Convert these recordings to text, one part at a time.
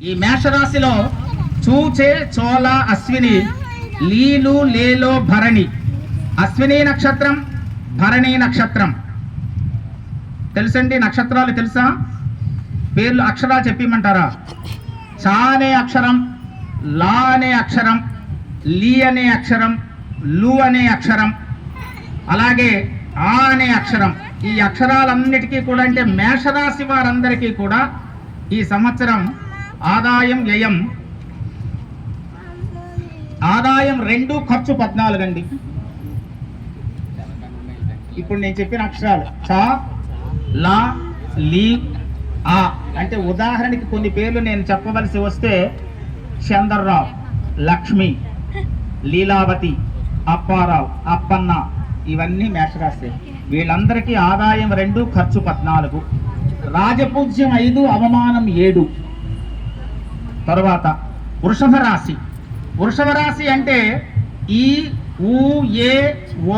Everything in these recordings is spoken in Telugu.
ఈ మేషరాశిలో చూచే చోళ అశ్విని లీలు లేలో భరణి. అశ్విని నక్షత్రం భరణి నక్షత్రం. తెలుసండి నక్షత్రాలు తెలుసా? పేర్లు అక్షరాలు చెప్పిమంటారా? చా అనే అక్షరం లా అనే అక్షరం లీ అనే అక్షరం లు అనే అక్షరం. అలాగే ఆ అనే అక్షరం. ఈ అక్షరాలన్నిటికీ కూడా అంటే మేషరాశి వారందరికీ కూడా ఈ సంవత్సరం ఆదాయం వ్యయం. ఆదాయం రెండు ఖర్చు పద్నాలుగు అండి. ఇప్పుడు నేను చెప్పిన అక్షరాలు. చా లా లీ ఆ అంటే ఉదాహరణకి కొన్ని పేర్లు నేను చెప్పవలసి వస్తే చంద్రరావు లక్ష్మి లీలావతి అప్పారావు అప్పన్న ఇవన్నీ మేషరాశి. వీళ్ళందరికీ ఆదాయం రెండు ఖర్చు పద్నాలుగు. రాజపూజ్యం ఐదు అవమానం ఏడు. తర్వాత వృషభ రాశి. వృషభ రాశి అంటే ఈ ఊ ఏ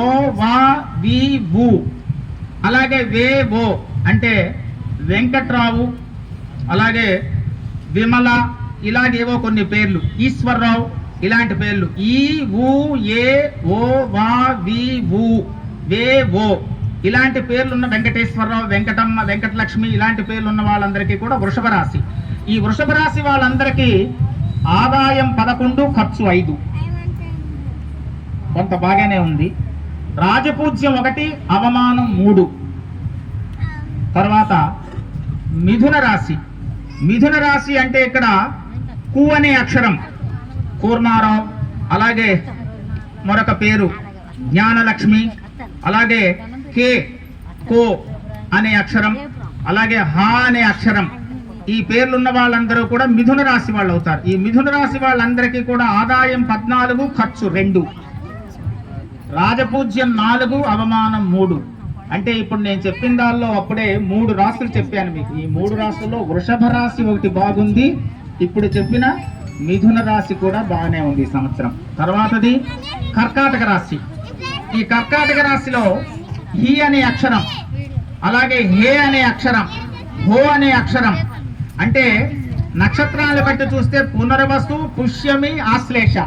ఓ వా వి ఊ అలాగే వే ఓ అంటే వెంకట్రావు అలాగే విమల ఇలాగేవో కొన్ని పేర్లు. ఈశ్వర్రావు ఇలాంటి పేర్లు. ఈ ఊ ఏ ఓ వా వి ఊ వే ఓ ఇలాంటి పేర్లున్న వెంకటేశ్వరరావు వెంకటమ్మ వెంకటలక్ష్మి ఇలాంటి పేర్లున్న వాళ్ళందరికీ కూడా వృషభ రాశి. ఈ వృషభ రాశి వాళ్ళందరికీ ఆదాయం పదకొండు ఖర్చు ఐదు. కొంత బాగానే ఉంది. రాజపూజ్యం ఒకటి అవమానం మూడు. తర్వాత మిథున రాశి. మిథున రాశి అంటే ఇక్కడ కు అనే అక్షరం. కూర్మారావు అలాగే మరొక పేరు జ్ఞానలక్ష్మి అలాగే కే కో అనే అక్షరం అలాగే హా అనే అక్షరం. ఈ పేర్లున్న వాళ్ళందరూ కూడా మిథున రాశి వాళ్ళు అవుతారు ఈ మిథున రాశి వాళ్ళందరికీ కూడా ఆదాయం పద్నాలుగు ఖర్చు రెండు. రాజపూజ్యం నాలుగు అవమానం మూడు. అంటే ఇప్పుడు నేను చెప్పిన దానిలో అప్పుడే మూడు రాశులు చెప్పాను మీకు. ఈ మూడు రాశుల్లో వృషభ రాశి ఒకటి బాగుంది. ఇప్పుడు చెప్పిన మిథున రాశి కూడా బాగానే ఉంది సంవత్సరం. తర్వాతది కర్కాటక రాశి. ఈ కర్కాటక రాశిలో హి అనే అక్షరం అలాగే హే అనే అక్షరం హో అనే అక్షరం అంటే నక్షత్రాలను బట్టి చూస్తే పునర్వసు పుష్యమి ఆశ్లేష.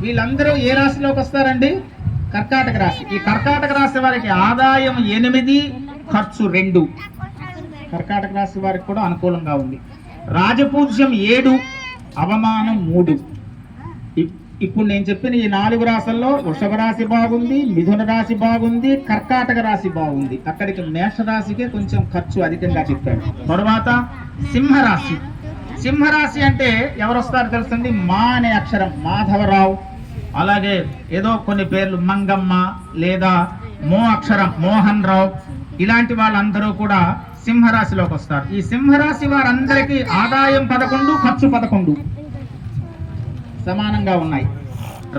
వీళ్ళందరూ ఏ రాశిలోకి వస్తారండి? కర్కాటక రాశి. ఈ కర్కాటక రాశి వారికి ఆదాయం ఎనిమిది ఖర్చు రెండు. కర్కాటక రాశి వారికి కూడా అనుకూలంగా ఉంది. రాజపూజ్యం ఏడు అవమానం మూడు. ఇప్పుడు నేను చెప్పిన ఈ నాలుగు రాశుల్లో వృషభ రాశి బాగుంది మిథున రాశి బాగుంది కర్కాటక రాశి బాగుంది. అక్కడికి మేష రాశికే కొంచెం ఖర్చు అధికంగా చెప్పాడు తరువాత సింహరాశి. సింహరాశి అంటే ఎవరు వస్తారో తెలుస్తుంది మా అనే అక్షరం మాధవరావు. అలాగే ఏదో కొన్ని పేర్లు మంగమ్మ లేదా మో అక్షరం మోహన్ రావు ఇలాంటి వాళ్ళందరూ కూడా సింహరాశిలోకి వస్తారు. ఈ సింహరాశి వారందరికీ ఆదాయం పదకొండు ఖర్చు పదకొండు. సమానంగా ఉన్నాయి.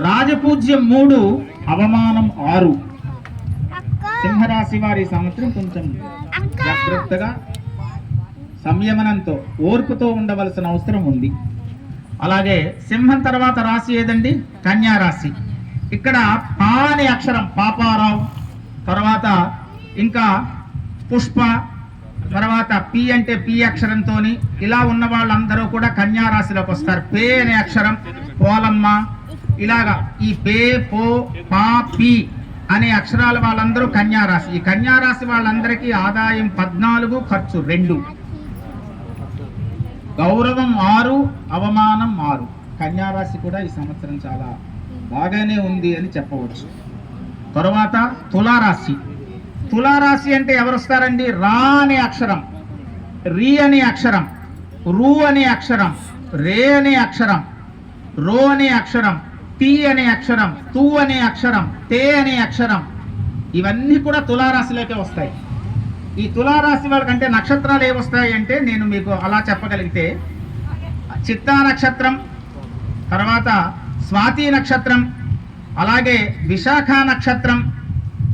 రాజపూజ్యం మూడు అవమానం ఆరు. సింహరాశి వారి సంవత్సరం కొంచెం జాగ్రత్తగా సంయమనంతో ఓర్పుతో ఉండవలసిన అవసరం ఉంది. అలాగే సింహం తర్వాత రాశి ఏదండి? కన్యా రాశి. ఇక్కడ పా అనే అక్షరం పాపారావు తర్వాత ఇంకా పుష్ప తర్వాత పి అంటే పి అక్షరంతో ఇలా ఉన్న వాళ్ళందరూ కూడా కన్యారాశిలోకి వస్తారు. పే అనే అక్షరం పోలమ్మ ఇలాగా ఈ పే పో పా పి అనే అక్షరాల వాళ్ళందరూ కన్యారాశి ఈ కన్యా రాశి వాళ్ళందరికీ ఆదాయం పద్నాలుగు ఖర్చు రెండు. గౌరవం ఆరు అవమానం ఆరు. కన్యారాశి కూడా ఈ సంవత్సరం చాలా బాగానే ఉంది అని చెప్పవచ్చు. తర్వాత తులారాశి. తులారాశి అంటే ఎవరు వస్తారండి రా అనే అక్షరం. రీ అనే అక్షరం. రు అనే అక్షరం. రే అనే అక్షరం. రో అనే అక్షరం. తి అనే అక్షరం. తూ అనే అక్షరం. తే అనే అక్షరం. ఇవన్నీ కూడా తులారాశిలోకే వస్తాయి. ఈ తులారాశి వాళ్ళకంటే నక్షత్రాలు ఏమొస్తాయి అంటే నేను మీకు అలా చెప్పగలిగితే చిత్తా నక్షత్రం తర్వాత స్వాతి నక్షత్రం అలాగే విశాఖ నక్షత్రం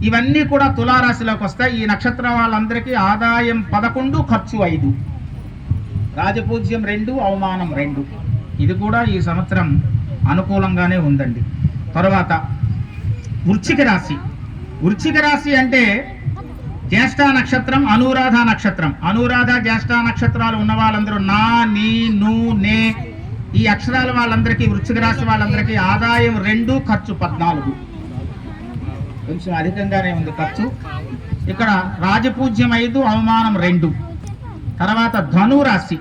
ఇవన్నీ కూడా తులారాశిలోకి వస్తాయి. ఈ నక్షత్రం వాళ్ళందరికీ ఆదాయం పదకొండు ఖర్చు ఐదు. రాజపూజ్యం రెండు అవమానం రెండు. ఇది కూడా ఈ సంవత్సరం అనుకూలంగానే ఉందండి. తర్వాత వృచ్చిక రాశి. వృచ్చిక రాశి అంటే జ్యేష్ఠ నక్షత్రం అనురాధ నక్షత్రం. అనురాధ జ్యేష్ఠ నక్షత్రాలు ఉన్న వాళ్ళందరూ నా నీ ను ఈ అక్షరాల వాళ్ళందరికీ వృచ్చిక రాశి వాళ్ళందరికీ ఆదాయం రెండు ఖర్చు పద్నాలుగు. కొంచెం అధికంగానే ఉంది ఖర్చు. ఇక్కడ రాజపూజ్యం ఐదు అవమానం రెండు. తర్వాత ధనురాశి.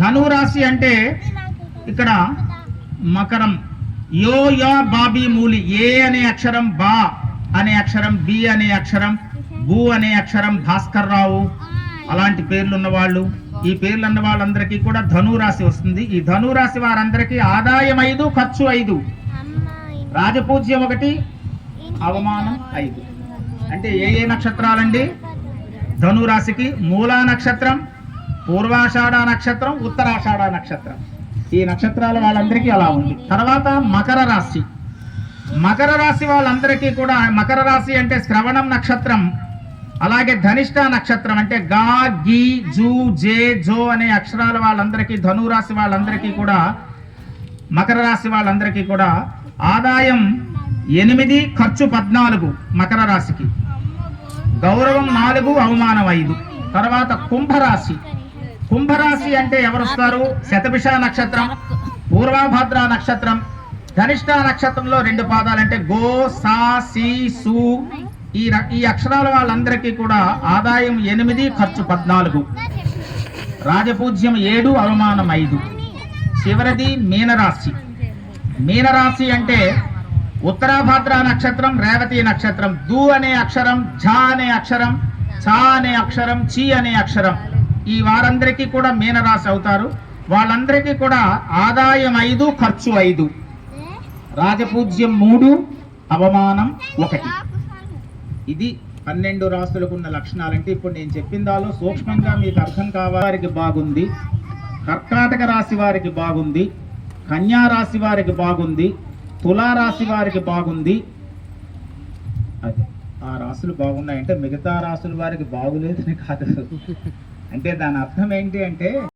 ధనురాశి అంటే ఇక్కడ మకరం. యో యా బాబీ మూలి. ఏ అనే అక్షరం బా అనే అక్షరం బి అనే అక్షరం భూ అనే అక్షరం భాస్కర్ రావు అలాంటి పేర్లున్న వాళ్ళు ఈ పేర్లు ఉన్న వాళ్ళందరికీ కూడా ధనురాశి వస్తుంది. ఈ ధనురాశి వారందరికీ ఆదాయం ఐదు ఖర్చు ఐదు. రాజపూజ్యం ఒకటి అవమానం ఐదు. అంటే ఏ ఏ నక్షత్రాలండి? ధనురాశికి మూలా నక్షత్రం పూర్వాషాఢ నక్షత్రం ఉత్తరాషాఢ నక్షత్రం. ఈ నక్షత్రాల వాళ్ళందరికీ అలా ఉంది. తర్వాత మకర రాశి. మకర రాశి వాళ్ళందరికీ కూడా మకర రాశి అంటే శ్రవణం నక్షత్రం అలాగే ధనిష్ట నక్షత్రం అంటే గా గి జూ జే జో అనే అక్షరాల వాళ్ళందరికీ ధనురాశి వాళ్ళందరికీ కూడా మకర రాశి వాళ్ళందరికీ కూడా ఆదాయం ఎనిమిది ఖర్చు పద్నాలుగు మకర రాశికి. గౌరవం నాలుగు అవమానం ఐదు. తర్వాత కుంభరాశి. కుంభరాశి అంటే ఎవరు వస్తారు శతభిష నక్షత్రం పూర్వభద్ర నక్షత్రం ధనిష్ట నక్షత్రంలో రెండు పాదాలు అంటే గో సా సి సు. ఈ ఈ అక్షరాల వాళ్ళందరికీ కూడా ఆదాయం ఎనిమిది ఖర్చు పద్నాలుగు. రాజపూజ్యం ఏడు అవమానం ఐదు. చివరిది మీనరాశి. మీనరాశి అంటే ఉత్తరాభద్ర నక్షత్రం రేవతి నక్షత్రం దు అనే అక్షరం ఝ అనే అక్షరం ఛ అనే అక్షరం చి అనే అక్షరం. ఈ వారందరికీ కూడా మీనరాశి అవుతారు. వాళ్ళందరికీ కూడా ఆదాయం ఐదు ఖర్చు ఐదు. రాజపూజ్యం మూడు అవమానం ఒకటి. ఇది పన్నెండు రాసులకు ఉన్న లక్షణాలంటే ఇప్పుడు నేను చెప్పిందాలో సూక్ష్మంగా మీకు అర్థం కావారికి బాగుంది. కర్కాటక రాశి వారికి బాగుంది. కన్యా రాశి వారికి బాగుంది. తులారాశి వారికి బాగుంది. అది ఆ రాశులు బాగున్నాయంటే మిగతా రాశుల వారికి బాగులేదని కాదు. అంటే దాని అర్థం ఏంటి అంటే